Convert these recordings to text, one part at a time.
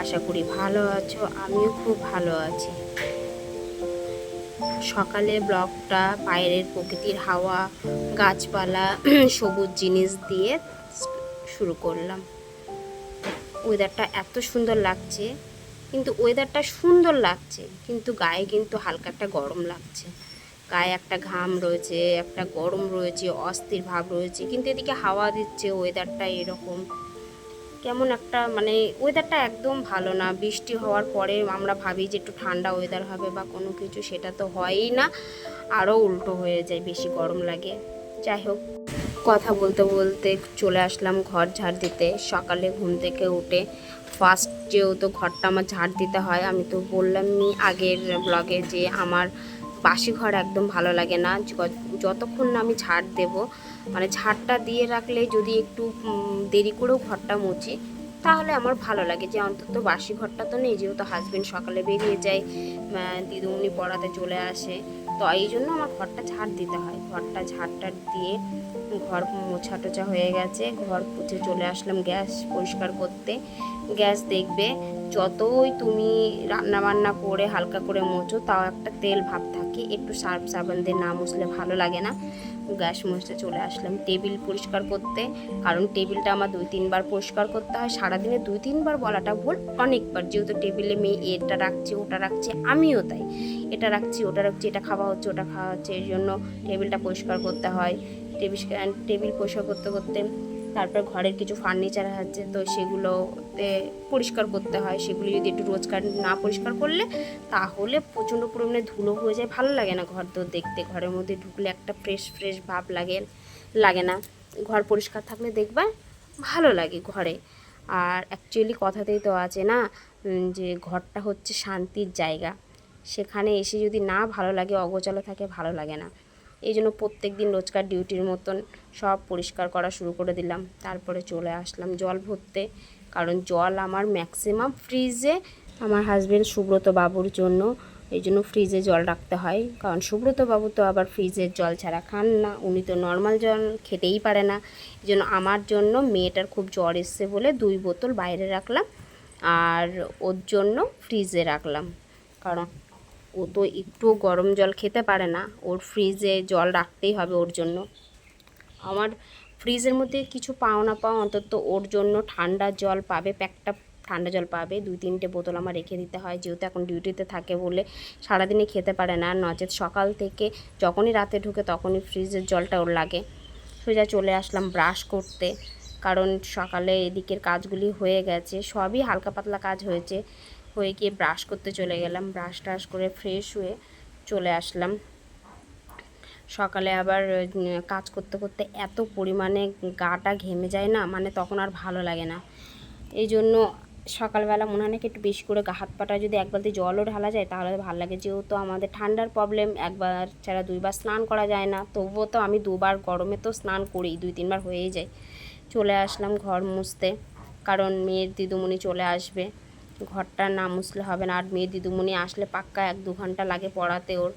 আশা করি ভালো আছো, আমিও খুব ভালো আছি। সকালে ব্লগটা বাইরের প্রকৃতির হাওয়া, গাছপালা, সবুজ জিনিস দিয়ে শুরু করলাম। ওয়েদারটা এত সুন্দর লাগছে, কিন্তু ওয়েদারটা সুন্দর লাগছে, কিন্তু গায়ে কিন্তু হালকা একটা গরম লাগছে। গায়ে একটা ঘাম রয়েছে, একটা গরম রয়েছে, অস্থির ভাব রয়েছে, কিন্তু এদিকে হাওয়া দিচ্ছে ওয়েদারটা এরকম। কেমন একটা মানে ওয়েদারটা একদম ভালো না। বৃষ্টি হওয়ার পরে আমরা ভাবি যে একটু ঠান্ডা ওয়েদার হবে বা কোনো কিছু, সেটা তো হয়ই না। আরও উল্টো হয়ে যায়, বেশি গরম লাগে। যাই হোক, কথা বলতে বলতে চলে আসলাম ঘর ঝাড় দিতে। সকালে ঘুম থেকে উঠে ফার্স্ট যেহেতু ঘরটা আমার ঝাড় দিতে হয়, আমি তো বললামই আগের ব্লগে যে আমার বাসি ঘর একদম ভালো লাগে না। যতক্ষণ না আমি ঝাড় দেব মানে ঝাড়টা দিয়ে রাখলে যদি একটু দেরি করেও ঘরটা মুছি তাহলে আমার ভালো লাগে। যে অন্তত বাসি ঘরটা তো নেই যেহেতু হাজবেন্ড সকালে বেরিয়ে যায় আহ, দিদিমণি পড়াতে চলে আসে তো এই জন্য আমার ঘরটা ঝাড় দিতে হয়। ঘরটা ঝাড়টা দিয়ে ঘর মোছা টোছা হয়ে গেছে ঘর পুছে চলে আসলাম গ্যাস পরিষ্কার করতে। গ্যাস দেখবে যতই তুমি রান্না বান্না করে হালকা করে মোছো তাও একটা তেল ভাব থাকে। একটু সার্ফ সাবান দিয়ে না মুছলে ভালো লাগে না? গ্যাস মুছতে চলে আসলাম। টেবিল পরিষ্কার করতে, কারণ টেবিলটা আমার দুই তিনবার পরিষ্কার করতে হয়। সারাদিনে দুই তিনবার বলাটা ভুল, অনেকবার। যেহেতু টেবিলে মেয়ে এটা রাখছে, ওটা রাখছে, আমিও তাই। এটা রাখছি, ওটা রাখছি, এটা খাওয়া হচ্ছে, ওটা খাওয়া হচ্ছে, এই জন্য টেবিলটা পরিষ্কার করতে হয়। টেবিল টেবিল পরিষ্কার করতে করতে তারপর ঘরের কিছু ফার্নিচার আছে, তো সেগুলোতে পরিষ্কার করতে হয়। সেগুলি যদি একটু রোজকার না পরিষ্কার করলে, তাহলে প্রচণ্ড পরিমাণে ধুলো হয়ে যায়। ভালো লাগে না ঘর তো দেখতে। ঘরের মধ্যে ঢুকলে একটা ফ্রেশ ফ্রেশ ভাব লাগে লাগে না। ঘর পরিষ্কার থাকলে দেখবা ভালো লাগে ঘরে। আর অ্যাকচুয়ালি কথাতেই তো আছে না যে ঘরটা হচ্ছে শান্তির জায়গা। সেখানে এসে যদি না ভালো লাগে, অগোছালো থাকে, ভালো লাগে না। এই জন্য প্রত্যেক দিন রোজকার ডিউটির মতন সব পরিষ্কার করা শুরু করে দিলাম। তারপরে চলে আসলাম জল ভরতে। কারণ জল আমার ম্যাক্সিমাম ফ্রিজে আমার হাজবেন্ড সুব্রত বাবুর জন্য। এই জন্য ফ্রিজে জল রাখতে হয়। কারণ সুব্রত বাবু তো আবার ফ্রিজের জল ছাড়া খান না। উনি তো নর্মাল জল খেতেই পারে না। এই জন্য আমার জন্য মেয়েটার খুব জ্বর এসছে বলে দুই বোতল বাইরে রাখলাম। আর ওর জন্য ফ্রিজে রাখলাম। কারণ ও তো একটু গরম জল খেতে পারে না। ওর ফ্রিজে জল রাখতেই হবে ওর জন্য। আমার ফ্রিজের মধ্যে কিছু পাও না পাও, অন্তত ওর জন্য ঠান্ডা জল পাবে প্যাকটা ঠান্ডা জল পাবে। দুই তিনটে বোতল আমার রেখে দিতে হয়, যেহেতু এখন ডিউটিতে থাকে বলে সারাদিনে খেতে পারে না। নচেত সকাল থেকে যখনই রাতে ঢুকে তখনই ফ্রিজের জলটা ওর লাগে। সোজা চলে আসলাম ব্রাশ করতে। কারণ সকালে এদিকের কাজগুলি হয়ে গেছে, সবই হালকা পাতলা কাজ হয়েছে। হয়ে গিয়ে ব্রাশ করতে চলে গেলাম। ব্রাশ টাশ করে ফ্রেশ হয়ে চলে আসলাম। সকালে আবার কাজ করতে করতে এত পরিমাণে গাটা ঘেমে যায় না মানে তখন আর ভালো লাগে না। এই জন্য সকালবেলা মনে হয় একটু বেশি করে হাত পাটা যদি এক বালতি জলও ঢালা যায়, তাহলে ভালো লাগে। যেহেতু আমাদের ঠান্ডার প্রবলেম একবার ছাড়া দুইবার স্নান করা যায় না। তবুও তো আমি দুবার গরমে তো স্নান করি দুই তিনবার হয়েই যায়। চলে আসলাম ঘর মুছতে, কারণ মেয়ের দিদুমণি চলে আসবে। ঘরটা না মুছলে হবে না। আর মেয়ে দিদুমণি আসলে পাক্কা এক দু ঘণ্টা লাগে পড়াতে ওর।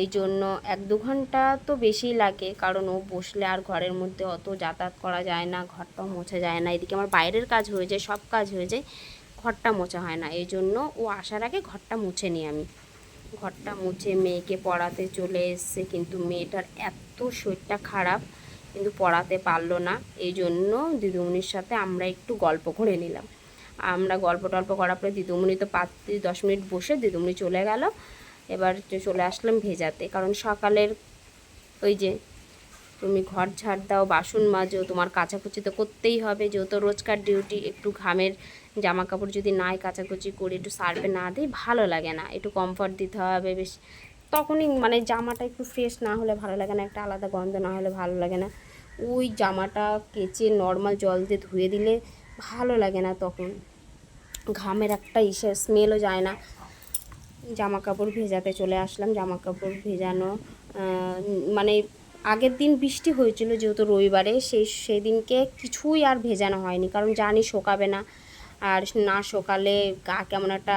এই জন্য এক দু ঘণ্টা তো বেশিই লাগে, কারণ ও বসলে আর ঘরের মধ্যে অত যাতায়াত করা যায় না, ঘরটাও মোছা যায় না। এদিকে আমার বাইরের কাজ হয়ে যায়, সব কাজ হয়ে যায়, ঘরটা মোছা হয় না। এই জন্য ও আসার আগে ঘরটা মুছে নিই আমি। ঘরটা মুছে মেয়েকে পড়াতে চলে এসছে, কিন্তু মেয়েটার এত শরীরটা খারাপ, কিন্তু পড়াতে পারল না। এই জন্য দিদিমণির সাথে আমরা একটু গল্প করে নিলাম। আমরা গল্প টল্প করার পরে দিদিমণি তো পাঁচ দশ মিনিট বসে দিদিমণি চলে গেল। এবার চলে আসলাম ভেজাতে। কারণ সকালের ওই যে তুমি ঘর ঝাড় দাও, বাসন মাজো, তোমার কাচাকুচি তো করতেই হবে। যেহেতু রোজকার ডিউটি একটু ঘামের জামা কাপড় যদি নাই কাচাকুচি করে, একটু সার্ভে না দিই, ভালো লাগে না। একটু কমফর্ট দিতে হবে বেশ। তখনই মানে জামাটা একটু ফ্রেশ না হলে ভালো লাগে না, একটা আলাদা গন্ধ না হলে ভালো লাগে না। ওই জামাটা কেচে নর্মাল জল দিয়ে ধুয়ে দিলে ভালো লাগে না তখন। ঘামের একটা ইসে স্মেলও যায় না। জামা কাপড় ভেজাতে চলে আসলাম জামা কাপড় ভেজানো মানে আগের দিন বৃষ্টি হয়েছিল যেহেতু রবিবারে, সেই সেই দিনকে কিছুই আর ভেজানো হয়নি। কারণ জানি শোকাবে না, আর না শোকালে গা কেমন একটা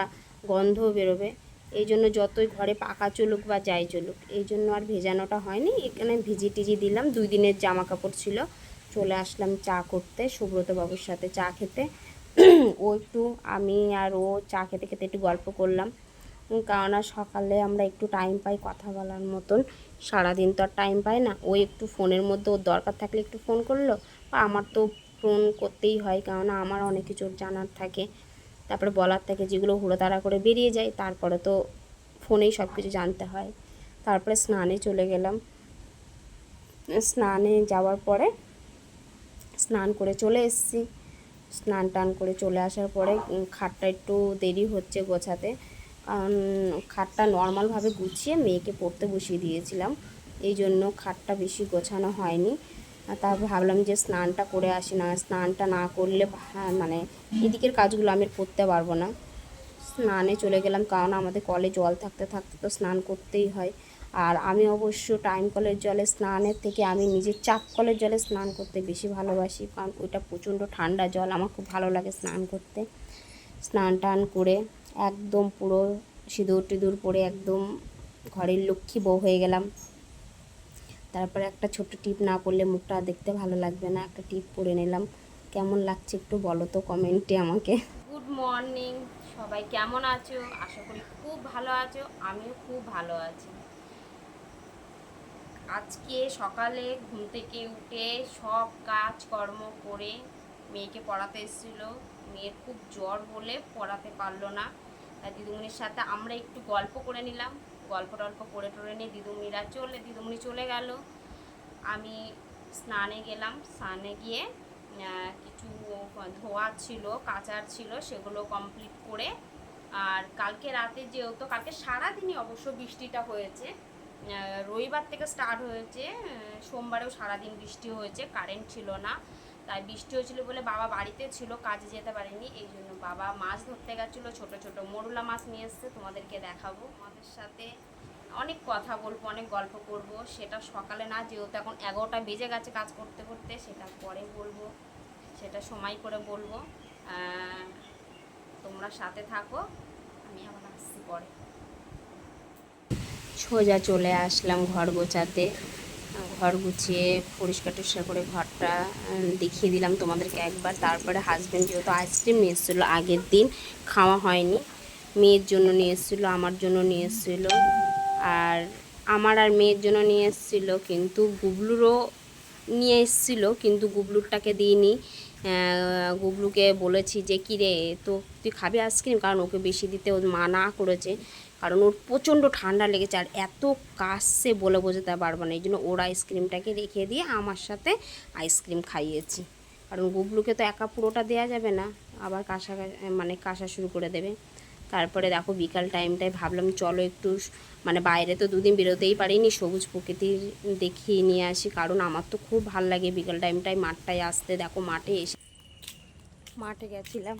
গন্ধ বেরোবে। এই জন্য যতই ঘরে পাকা চলুক বা যাই চলুক, এই জন্য আর ভেজানোটা হয়নি। এখানে ভিজি টিজি দিলাম। দুই দিনের জামা কাপড় ছিল। চলে আসলাম চা করতে, সুব্রত বাবুর সাথে চা খেতে। ও একটু, আমি আর ও চা খেতে খেতে একটু গল্প করলাম। কেননা সকালে আমরা একটু টাইম পাই কথা বলার মতন। সারাদিন তো আর টাইম পাই না। ও একটু ফোনের মধ্যে, ওর দরকার থাকলে একটু ফোন করল। বা আমার তো ফোন করতেই হয় কেননা আমার অনেক কিছু জানার থাকে। তারপরে বলার থাকে যেগুলো হুড়োতাড়া করে বেরিয়ে যায়, তারপরে তো ফোনেই সব কিছু জানতে হয়। তারপরে স্নানে চলে গেলাম। স্নানে যাওয়ার পরে স্নান করে চলে এসেছি। স্নান টান করে চলে আসার পরে খাটটা একটু দেরি হচ্ছে গোছাতে। কারণ খাটটা নর্মালভাবে গুছিয়ে মেয়েকে পড়তে বসিয়ে দিয়েছিলাম। এই জন্য খাটটা বেশি গোছানো হয়নি। তারপর ভাবলাম যে স্নানটা করে আসি না, স্নানটা না করলে মানে এদিকের কাজগুলো আমি করতে পারব না। স্নানে চলে গেলাম, কারণ আমাদের কলে জল থাকতে থাকতে তো স্নান করতেই হয়। আর আমি অবশ্য টাইম কলের জলে স্নানের থেকে আমি নিজের চাপ কলের জলে স্নান করতে বেশি ভালোবাসি, কারণ ওইটা প্রচণ্ড ঠান্ডা জল, আমার খুব ভালো লাগে স্নান করতে। স্নান টান করে একদম পুরো সিঁদুর টিঁদুর পরে একদম ঘরের লক্ষ্মী বউ হয়ে গেলাম। তারপরে একটা ছোট্ট টিপ না পড়লে মুখটা দেখতে ভালো লাগবে না, একটা টিপ পরে নিলাম। কেমন লাগছে একটু বলো তো কমেন্টে আমাকে। গুড মর্নিং, সবাই কেমন আছো? আশা করি খুব ভালো আছো, আমিও খুব ভালো আছি। আজকে সকালে ঘুম থেকে উঠে সব কাজকর্ম করে মেয়েকে পড়াতে এসেছিল। মেয়ের খুব জ্বর বলে পড়াতে পারল না। তাই দিদিমণির সাথে আমরা একটু গল্প করে নিলাম। গল্প টল্প করে টরে নিয়ে দিদিমণিরা চলে দিদিমণি চলে গেল। আমি স্নানে গেলাম। স্নানে গিয়ে কিছু ধোয়া ছিল, কাচার ছিল, সেগুলো কমপ্লিট করে, আর কালকে রাতে যেহেতু, কালকে সারাদিনই অবশ্য বৃষ্টিটা হয়েছে রবিবার থেকে স্টার্ট হয়েছে। সোমবারেও সারাদিন বৃষ্টি হয়েছে কারেন্ট ছিল না। তাই বৃষ্টি হয়েছিল বলে বাবা বাড়িতে ছিল, কাজে যেতে পারেনি। এই জন্য বাবা মাছ ধরতে গেছিল, ছোট ছোট মরুলা মাছ নিয়ে এসছে, তোমাদেরকে দেখাবো। আমাদের সাথে অনেক কথা বলব, অনেক গল্প করব। সেটা সকালে না, যেহেতু এখন এগারোটা বেজে গেছে কাজ করতে করতে, সেটা পরে বলব, সেটা সময় করে বলব। তোমরা সাথে থাকো, আমি আবার আসছি পরে। সোজা চলে আসলাম ঘর গোছাতে। ঘর গুছিয়ে পরিষ্কার টরিষ্কার করে ঘরটা দেখিয়ে দিলাম তোমাদেরকে একবার। তারপরে হাজব্যান্ড যেহেতু আইসক্রিম নিয়ে এসেছিল, আগের দিন খাওয়া হয়নি। মেয়ের জন্য নিয়ে এসেছিল, আমার জন্য নিয়ে এসেছিল। আর আমার আর মেয়ের জন্য নিয়ে এসেছিল, কিন্তু গুবলুরও নিয়ে এসেছিল, কিন্তু গুবলুরটাকে দিইনি। গুবলুকে বলেছি যে কী রে তো তুই খাবি আইসক্রিম কারণ ওকে বেশি দিতে ওর মা না করেছে। কারণ ওর প্রচণ্ড ঠান্ডা লেগেছে আর এত কাশছে বলে বোঝাতে পারব না। এই জন্য ওর আইসক্রিমটাকে রেখে দিয়ে আমার সাথে আইসক্রিম খাইয়েছি। কারণ গুবলুকে তো একা পুরোটা দেওয়া যাবে না, আবার কাশা মানে কাশা শুরু করে দেবে। তারপরে দেখো বিকাল টাইমটায় ভাবলাম চলো একটু মানে বাইরে তো দুদিন বেরোতেই পারিনি, সবুজ প্রকৃতির দেখিয়ে নিয়ে আসি। কারণ আমার তো খুব ভালো লাগে বিকাল টাইমটায় মাঠটায় আসতে। দেখো মাঠে এসে, মাঠে গেছিলাম,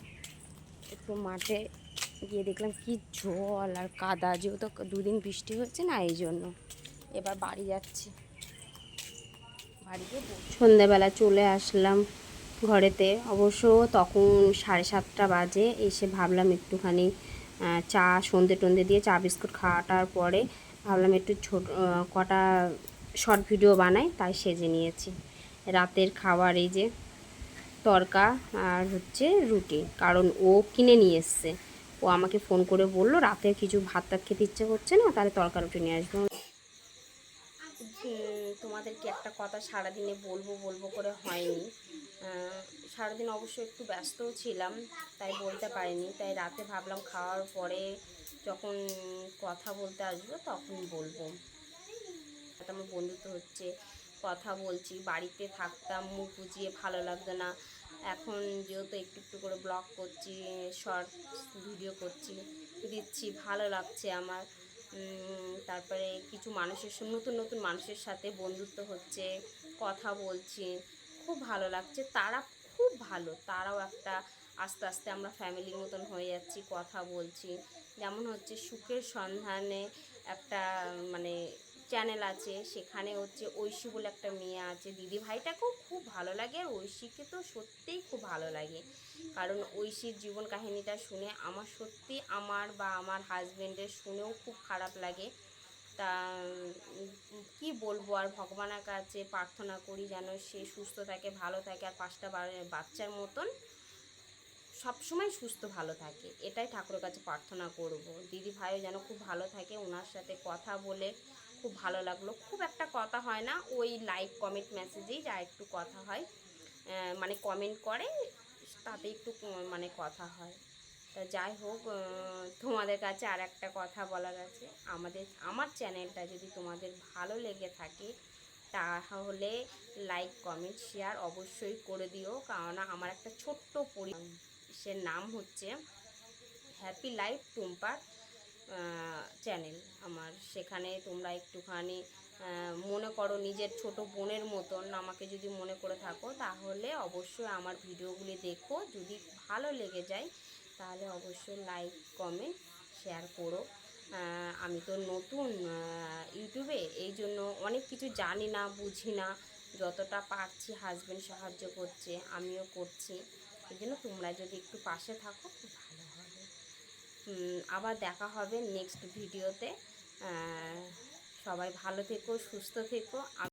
একটু মাঠে গিয়ে দেখলাম কি জল আর কাদা, যেহেতু দুদিন বৃষ্টি হচ্ছে না, এই জন্য। এবার বাড়ি যাচ্ছি। বাড়িতে সন্ধেবেলা চলে আসলাম ঘরেতে। অবশ্য তখন সাড়ে সাতটা বাজে, এসে ভাবলাম একটুখানি চা, সন্ধে টন্ধে দিয়ে চা বিস্কুট খাওয়াটার পরে ভাবলাম একটু ছোট কটা শর্ট ভিডিও বানাই, তাই সেজে নিয়েছি। রাতের খাবার এই যে তরকা আর হচ্ছে রুটি, কারণ ও কিনে নিয়ে এসছে। ও আমাকে ফোন করে বলল, রাতে কিছু ভাত টাত খেতে ইচ্ছে করছে না, তাহলে তরকা রুটি নিয়ে আসব। তোমাদেরকে একটা কথা সারাদিনে বলব বলব করে হয়নি। সারাদিন অবশ্য একটু ব্যস্তও ছিলাম, তাই বলতে পারিনি। তাই রাতে ভাবলাম খাওয়ার পরে যখন কথা বলতে আসব তখন বলব। সাথে আমার বন্ধুত্ব হচ্ছে, কথা বলছি, বাড়িতে থাকতাম, মুখ বুঝিয়ে ভালো লাগতো না। এখন যেহেতু একটু একটু করে ব্লগ করছি শর্ট ভিডিও করছি, দিচ্ছি, ভালো লাগছে আমার। তারপরে কিছু মানুষের নতুন নতুন মানুষের সাথে বন্ধুত্ব হচ্ছে, কথা বলছি, খুব ভালো লাগছে। তারা খুব ভালো, তারাও একটা আস্তে আস্তে আমরা ফ্যামিলির মতন হয়ে যাচ্ছি, কথা বলছি। যেমন হচ্ছে সুখের সন্ধানে একটা মানে চ্যানেল আছে, সেখানে হচ্ছে ঐশী বলে একটা মেয়ে আছে। দিদি ভাইটাকেও খুব ভালো লাগে আর ঐশীকে তো সত্যিই খুব ভালো লাগে। কারণ ঐশীর জীবন কাহিনীটা শুনে আমার সত্যি আমার বা আমার হাজব্যান্ডের শুনেও খুব খারাপ লাগে। তা কি বলব আর ভগবানের কাছে প্রার্থনা করি যেন সে সুস্থ থাকে, ভালো থাকে আর পাঁচটা বাচ্চার মতন সবসময় সুস্থ ভালো থাকে। এটাই ঠাকুরের কাছে প্রার্থনা করব। দিদি ভাইও যেন খুব ভালো থাকে, ওনার সাথে কথা বলে খুব ভালো লাগল। খুব একটা কথা হয় না, ওই লাইক কমেন্ট মেসেজেই যা একটু কথা হয়। মানে কমেন্ট করে তাতে একটু মানে কথা হয়। তা যাই হোক তোমাদের কাছে আর একটা কথা বলার আছে। আমাদের, আমার চ্যানেলটা যদি তোমাদের ভালো লেগে থাকে, তাহলে লাইক কমেন্ট শেয়ার অবশ্যই করে দিও। কারণ আমার একটা ছোট্ট পরি সে নাম হচ্ছে হ্যাপি লাইফ টুম্পার। চ্যানেল আমার। সেখানে তোমরা একটুখানি মনে করো নিজের ছোট বোনের মতন আমাকে যদি মনে করে থাকো, তাহলে অবশ্যই আমার ভিডিওগুলি দেখো। যদি ভালো লেগে যায়, তাহলে অবশ্যই লাইক কমেন্ট শেয়ার করো। আমি তো নতুন ইউটিউবে, এই জন্য অনেক কিছু জানি না, বুঝি না, যতটা পারছি হাজব্যান্ড সাহায্য করছে, আমিও করছি। এই জন্য তোমরা যদি একটু পাশে থাকো আবার দেখা হবে নেক্সট ভিডিওতে সবাই ভালো থেকো সুস্থ থেকো।